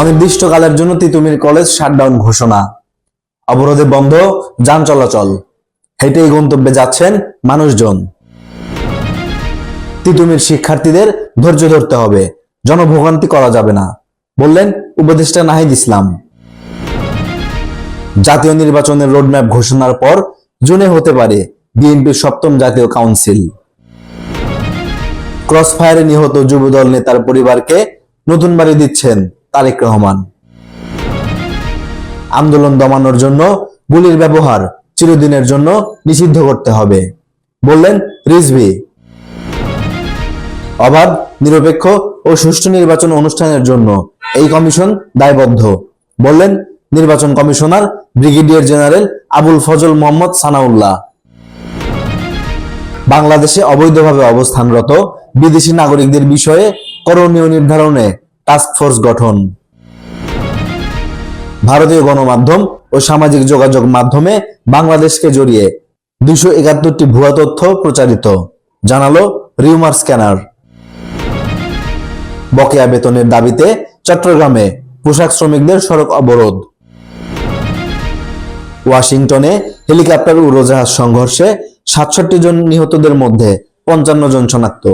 অনির্দিষ্টকালের জন্য Titumir college shutdown ঘোষণা। অবরোধে বন্ধ, যান চলাচল। হেঁটেই গন্তব্যে যাচ্ছেন মানুষজন। তিতুমির শিক্ষার্থীদের ধৈর্য ধরতে হবে। জনভোগান্তি করা যাবে না, বললেন উপদেষ্টা নাহিদ ইসলাম। জাতীয় নির্বাচনের রোডম্যাপ ঘোষণার পর জুনে হতে পারে বিএনপির সপ্তম জাতীয় কাউন্সিল। ক্রসফায়ারে নিহত যুবদল নেতার পরিবারকে নতুন বাড়ি দিচ্ছেন তারেক রহমান। আন্দোলন দমানোর জন্য, গুলির ব্যবহার চিরদিনের জন্য নিষিদ্ধ করতে হবে, বললেন রিজভি। অবাধ, নিরপেক্ষ ও সুষ্ঠু নির্বাচন অনুষ্ঠানের জন্য এই কমিশন দায়বদ্ধ, বললেন নির্বাচন commissioner brigadier general Abul Fazal Mohammad Sanaullah. বাংলাদেশে অবৈধভাবে অবস্থানরত বিদেশি নাগরিকদের বিষয়ে করণীয় নির্ধারণে টাস্ক ফোর্স গঠন। ভারতীয় গণমাধ্যম ও সামাজিক যোগাযোগ মাধ্যমে বাংলাদেশকে জড়িয়ে দুইশো একাত্তরটি ভুয়া তথ্য প্রচারিত, জানালো রিউমার স্ক্যানার। বকেয়া বেতনের দাবিতে চট্টগ্রামে পোশাক শ্রমিকদের সড়ক অবরোধ। ওয়াশিংটনে হেলিকপ্টার উড়োজাহাজ সংঘর্ষে সাতষট্টি জন নিহতদের মধ্যে পঞ্চান্ন জন শনাক্ত।